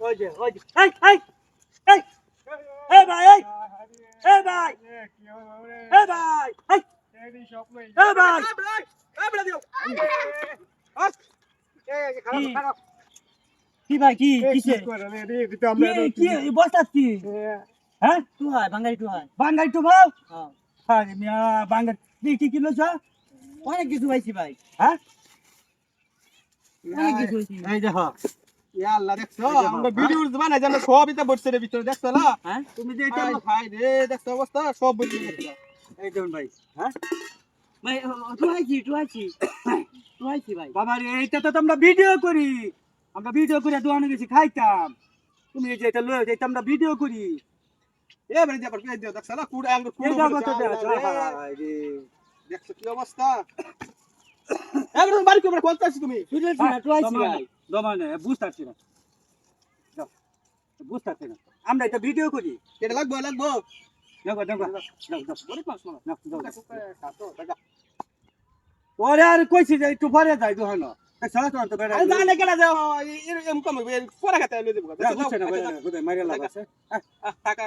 ওই যে ওই যে এই এই এই এই ভাই এই এই ভাই এই ভাই এই এই ভাই কি ভাই কি কিসে কি বসতাস কি হ্যাঁ টু হয় বাঙালি টু হয় বাঙ্গাই তো ভাও হ্যাঁ। মিয়া বাঙ্গাই কি কিলো ছ অনেক কিছু পাইছি ভাই হ্যাঁ অনেক কিছু এই দেখো আমরা ভিডিও হ্যাঁ? হ্যাঁ। ভিডিও করি। আমরা ভিডিও করে দোকানে গেছি খাইতাম। তুমি এই যে এটা লয়ে যেটা আমরা ভিডিও করি। এ মানে যে দিও দেখছ না? কুড়ে আঙ্গুর কুড়ে এই দেখো তো দেখো ভাই রে দেখছ কি অবস্থা? একদম বাড়ি করে কোন কাছে তুমি? হাইছি না টু হাইছি ভাই দমানে বুঝতে পারছি না। বুঝতে পারছি না। আমরা এটা ভিডিও করি। এটা লাগবো লাগবো। দেখো দেখো না ওরে আর কইছি যে একটু পরে যাই দোকান সারা তো বেড়া আরে জানে কেন যাও? এরকম কম পরে খাতে লই দেবো বুঝছে না বেড়া কোথায় মারিয়া টাকা